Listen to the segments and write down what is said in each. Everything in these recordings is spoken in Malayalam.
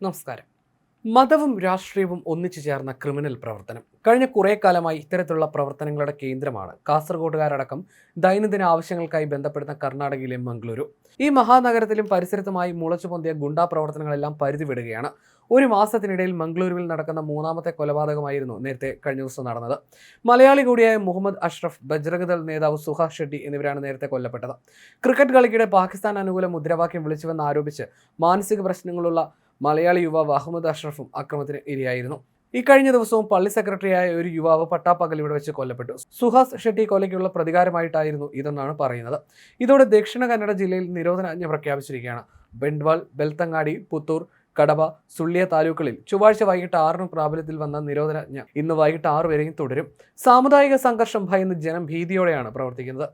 നമസ്കാരം. മതവും രാഷ്ട്രീയവും ഒന്നിച്ചു ചേർന്ന ക്രിമിനൽ പ്രവർത്തനം. കഴിഞ്ഞ കുറേ കാലമായി ഇത്തരത്തിലുള്ള പ്രവർത്തനങ്ങളുടെ കേന്ദ്രമാണ് കാസർഗോഡുകാരടക്കം ദൈനംദിന ആവശ്യങ്ങൾക്കായി ബന്ധപ്പെടുന്ന കർണാടകയിലെ മംഗളൂരു. ഈ മഹാനഗരത്തിലും പരിസരത്തുമായി മുളച്ചു പൊന്തിയ ഗുണ്ടാ പ്രവർത്തനങ്ങളെല്ലാം പരിധിവിടുകയാണ്. ഒരു മാസത്തിനിടയിൽ മംഗളൂരുവിൽ നടക്കുന്ന മൂന്നാമത്തെ കൊലപാതകമായിരുന്നു നേരത്തെ കഴിഞ്ഞ ദിവസം നടന്നത്. മലയാളി കൂടിയായ മുഹമ്മദ് അഷ്റഫ് ബജ്രംഗ്ദൾ നേതാവ് സുഹാസ് ഷെട്ടി എന്നിവരാണ് നേരത്തെ കൊല്ലപ്പെട്ടത്. ക്രിക്കറ്റ് കളിക്കിടെ പാകിസ്ഥാൻ അനുകൂല മുദ്രാവാക്യം വിളിച്ചുവെന്ന് ആരോപിച്ച് മാനസിക പ്രശ്നങ്ങളുള്ള മലയാളി യുവാവ് അഹമ്മദ് അഷ്റഫും അക്രമത്തിന് ഇരയായിരുന്നു. ഇക്കഴിഞ്ഞ ദിവസവും പള്ളി സെക്രട്ടറിയായ ഒരു യുവാവ് പട്ടാപ്പകൽ ഇവിടെ വെച്ച് കൊല്ലപ്പെട്ടു. സുഹാസ് ഷെട്ടി കൊലയ്ക്കുള്ള പ്രതികാരമായിട്ടായിരുന്നു ഇതെന്നാണ് പറയുന്നത്. ഇതോടെ ദക്ഷിണ കന്നഡ ജില്ലയിൽ നിരോധനാജ്ഞ പ്രഖ്യാപിച്ചിരിക്കുകയാണ്. ബെൻഡ്വാൾ ബെൽത്തങ്ങാടി പുത്തൂർ കടവ സുള്ളിയ താലൂക്കുകളിൽ ചൊവ്വാഴ്ച വൈകിട്ട് ആറിന് പ്രാബല്യത്തിൽ വന്ന നിരോധനാജ്ഞ ഇന്ന് വൈകിട്ട് ആറ് വരെയും തുടരും. സാമുദായിക സംഘർഷം ഭയന്ന് ജനം ഭീതിയോടെയാണ് പ്രവർത്തിക്കുന്നത്.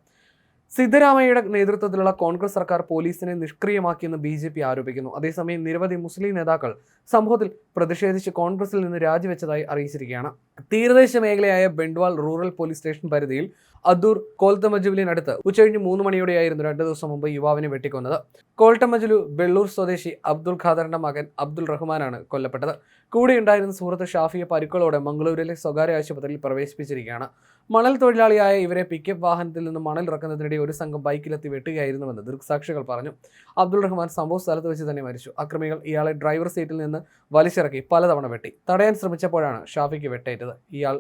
സിദ്ധരാമയ്യയുടെ നേതൃത്വത്തിലുള്ള കോൺഗ്രസ് സർക്കാർ പോലീസിനെ നിഷ്ക്രിയമാക്കിയെന്ന് ബി ജെ പി ആരോപിക്കുന്നു. അതേസമയം നിരവധി മുസ്ലിം നേതാക്കൾ സംഭവത്തിൽ പ്രതിഷേധിച്ച് കോൺഗ്രസിൽ നിന്ന് രാജിവെച്ചതായി അറിയിച്ചിരിക്കുകയാണ്. തീരദേശ മേഖലയായ ബെൻഡ്വാൾ റൂറൽ പോലീസ് സ്റ്റേഷൻ പരിധിയിൽ അദൂർ കോൽത്തമജുലിനടുത്ത് ഉച്ചകഴിഞ്ഞ് മൂന്ന് മണിയോടെയായിരുന്നു രണ്ട് ദിവസം മുമ്പ് യുവാവിനെ വെട്ടിക്കൊന്നത്. കോൾട്ടമജുലു വെള്ളൂർ സ്വദേശി അബ്ദുൾ ഖാദറിന്റെ മകൻ അബ്ദുൾ റഹ്മാനാണ് കൊല്ലപ്പെട്ടത്. കൂടെയുണ്ടായിരുന്ന സുഹൃത്ത് ഷാഫിയെ പരുക്കളോടെ മംഗളൂരിലെ സ്വകാര്യ ആശുപത്രിയിൽ പ്രവേശിപ്പിച്ചിരിക്കുകയാണ്. മണൽ തൊഴിലാളിയായ ഇവരെ പിക്കപ്പ് വാഹനത്തിൽ നിന്ന് മണൽ ഇറക്കുന്നതിനിടെ ഒരു സംഘം ബൈക്കിലെത്തി വെട്ടുകയായിരുന്നുവെന്ന് ദൃക്സാക്ഷികൾ പറഞ്ഞു. അബ്ദുൾ റഹ്മാൻ സംഭവ സ്ഥലത്ത് വെച്ച് തന്നെ മരിച്ചു. അക്രമികൾ ഇയാളെ ഡ്രൈവർ സീറ്റിൽ നിന്ന് വലിച്ചിറക്കി പലതവണ വെട്ടി. തടയാൻ ശ്രമിച്ചപ്പോഴാണ് ഷാഫിക്ക് വെട്ടേറ്റത്. ഇയാൾ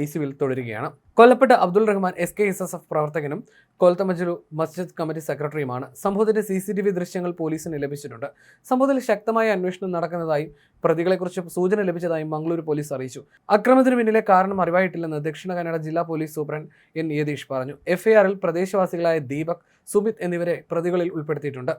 ഐ സിയിൽ തുടരുകയാണ്. കൊല്ലപ്പെട്ട Abdul Rahman S K S S F പ്രവർത്തകനും കൊൽത്തമജുലു മസ്ജിദ് കമ്മിറ്റി സെക്രട്ടറിയുമാണ്. സംഭവത്തിന്റെ സി സി ടി വി ദൃശ്യങ്ങൾ പോലീസിന് ലഭിച്ചിട്ടുണ്ട്. സംഭവത്തിൽ ശക്തമായ അന്വേഷണം നടക്കുന്നതായും പ്രതികളെക്കുറിച്ച് സൂചന ലഭിച്ചതായും മംഗളൂരു പോലീസ് അറിയിച്ചു. അക്രമത്തിന് പിന്നിലെ കാരണം അറിവായിട്ടില്ലെന്ന് ദക്ഷിണ കന്നഡ ജില്ലാ പോലീസ് സൂപ്രണ്ട് എൻ യതീഷ് പറഞ്ഞു. എഫ്ഐആറിൽ പ്രദേശവാസികളായ ദീപക് സുമിത് എന്നിവരെ പ്രതികളിൽ ഉൾപ്പെടുത്തിയിട്ടുണ്ട്.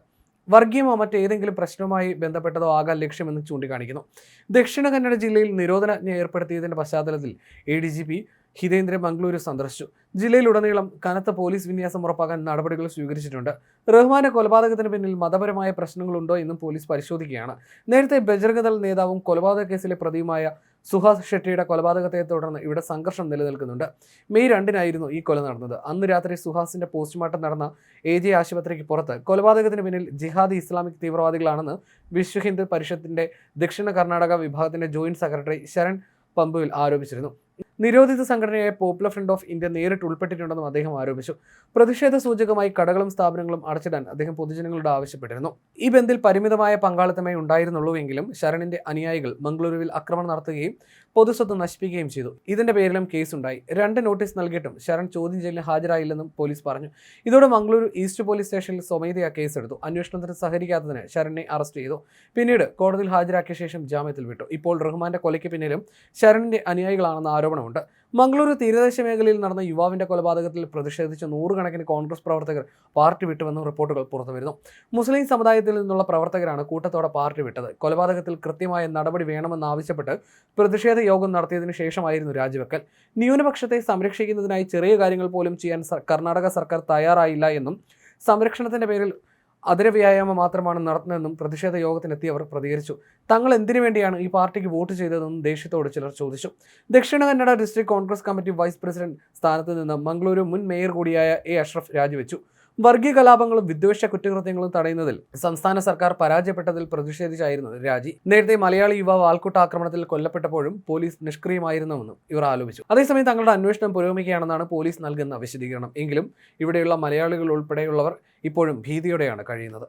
വർഗീയമോ മറ്റേതെങ്കിലും പ്രശ്നവുമായി ബന്ധപ്പെട്ടതോ ആകാൻ ലക്ഷ്യമെന്ന് ചൂണ്ടിക്കാണിക്കുന്നു. ദക്ഷിണ കന്നഡ ജില്ലയിൽ നിരോധനാജ്ഞ ഏർപ്പെടുത്തിയതിന്റെ പശ്ചാത്തലത്തിൽ A D G P Hitendra Mangaluru സന്ദർശിച്ചു. ജില്ലയിലുടനീളം കനത്ത പോലീസ് വിന്യാസം ഉറപ്പാക്കാൻ നടപടികൾ സ്വീകരിച്ചിട്ടുണ്ട്. റഹ്മാന്റെ കൊലപാതകത്തിന് പിന്നിൽ മതപരമായ പ്രശ്നങ്ങളുണ്ടോ എന്നും പോലീസ് പരിശോധിക്കുകയാണ്. നേരത്തെ ബജരംഗദൾ നേതാവും കൊലപാതക കേസിലെ പ്രതിയുമായ സുഹാസ് ഷെട്ടിയുടെ കൊലപാതകത്തെ തുടർന്ന് ഇവിടെ സംഘർഷം നിലനിൽക്കുന്നുണ്ട്. മെയ് രണ്ടിനായിരുന്നു ഈ കൊല നടന്നത്. അന്ന് രാത്രി സുഹാസിന്റെ പോസ്റ്റ്മോർട്ടം നടന്ന എ ജെ ആശുപത്രിക്ക് പുറത്ത് കൊലപാതകത്തിന് പിന്നിൽ ജിഹാദി ഇസ്ലാമിക് തീവ്രവാദികളാണെന്ന് വിശ്വ ഹിന്ദു പരിഷത്തിന്റെ ദക്ഷിണ കർണാടക വിഭാഗത്തിന്റെ ജോയിന്റ് സെക്രട്ടറി ശരൺ പമ്പുവിൽ ആരോപിച്ചിരുന്നു. നിരോധിത സംഘടനയായ പോപ്പുലർ ഫ്രണ്ട് ഓഫ് ഇന്ത്യ നേരിട്ട് ഉൾപ്പെട്ടിട്ടുണ്ടെന്നും അദ്ദേഹം ആരോപിച്ചു. പ്രതിഷേധ സൂചകമായി കടകളും സ്ഥാപനങ്ങളും അടച്ചിടാൻ അദ്ദേഹം പൊതുജനങ്ങളോട് ആവശ്യപ്പെട്ടിരുന്നു. ഈ ബന്ദിൽ പരിമിതമായ പങ്കാളിത്തമേ ഉണ്ടായിരുന്നുള്ളൂവെങ്കിലും ശരണിന്റെ അനുയായികൾ മംഗളൂരുവിൽ ആക്രമണം നടത്തുകയും പൊതുസ്വത്ത് നശിപ്പിക്കുകയും ചെയ്തു. ഇതിന്റെ പേരിലും കേസുണ്ടായി. രണ്ട് നോട്ടീസ് നൽകിയിട്ടും ശരൺ ചോദ്യം ചെയ്യലിന് ഹാജരായില്ലെന്നും പോലീസ് പറഞ്ഞു. ഇതോടെ മംഗളൂരു ഈസ്റ്റ് പോലീസ് സ്റ്റേഷനിൽ സ്വമേധയാ കേസെടുത്തു. അന്വേഷണത്തിന് സഹകരിക്കാത്തതിന് ശരണിനെ അറസ്റ്റ് ചെയ്തു. പിന്നീട് കോടതിയിൽ ഹാജരാക്കിയ ശേഷം ജാമ്യത്തിൽ വിട്ടു. ഇപ്പോൾ റഹ്മാന്റെ കൊലയ്ക്ക് പിന്നിലും ശരണിന്റെ അനുയായികളാണെന്ന ആരോപണമുണ്ട് മംഗളൂരു തീരദേശ മേഖലയിൽ നടന്ന യുവാവിന്റെ കൊലപാതകത്തിൽ പ്രതിഷേധിച്ച് നൂറുകണക്കിന് കോൺഗ്രസ് പ്രവർത്തകർ പാർട്ടി വിട്ടുവെന്നും റിപ്പോർട്ടുകൾ പുറത്തുവരുന്നു. മുസ്ലിം സമുദായത്തിൽ നിന്നുള്ള പ്രവർത്തകരാണ് കൂട്ടത്തോടെ പാർട്ടി വിട്ടത്. കൊലപാതകത്തിൽ കൃത്യമായ നടപടി വേണമെന്നാവശ്യപ്പെട്ട് പ്രതിഷേധ യോഗം നടത്തിയതിനു ശേഷമായിരുന്നു രാജിവെക്കൽ. ന്യൂനപക്ഷത്തെ സംരക്ഷിക്കുന്നതിനായി ചെറിയ കാര്യങ്ങൾ പോലും ചെയ്യാൻ കർണാടക സർക്കാർ തയ്യാറായില്ല എന്നും സംരക്ഷണത്തിന്റെ പേരിൽ അതിര വ്യായാമം മാത്രമാണ് നടത്തുന്നതെന്നും പ്രതിഷേധ യോഗത്തിനെത്തിയവർ പ്രതികരിച്ചു. തങ്ങൾ എന്തിനു വേണ്ടിയാണ് ഈ പാർട്ടിക്ക് വോട്ട് ചെയ്തതെന്നും ദേഷ്യത്തോട് ചിലർ ചോദിച്ചു. Dakshina Kannada district Congress committee vice president സ്ഥാനത്ത് നിന്ന് മംഗളൂരു മുൻ മേയർ കൂടിയായ എ അഷ്റഫ് രാജിവെച്ചു. വർഗീയ കലാപങ്ങളും വിദ്വേഷ കുറ്റകൃത്യങ്ങളും തടയുന്നതിൽ സംസ്ഥാന സർക്കാർ പരാജയപ്പെട്ടതിൽ പ്രതിഷേധിച്ചായിരുന്നു രാജി. നേരത്തെ മലയാളി യുവാവ് ആൾക്കൂട്ട ആക്രമണത്തിൽ കൊല്ലപ്പെട്ടപ്പോഴും പോലീസ് നിഷ്ക്രിയമായിരുന്നുവെന്നും ഇവർ ആലോചിച്ചു അതേസമയം തങ്ങളുടെ അന്വേഷണം പുരോഗമിക്കുകയാണെന്നാണ് പോലീസ് നൽകുന്ന വിശദീകരണം. എങ്കിലും ഇവിടെയുള്ള മലയാളികൾ ഉൾപ്പെടെയുള്ളവർ ഇപ്പോഴും ഭീതിയോടെയാണ് കഴിയുന്നത്.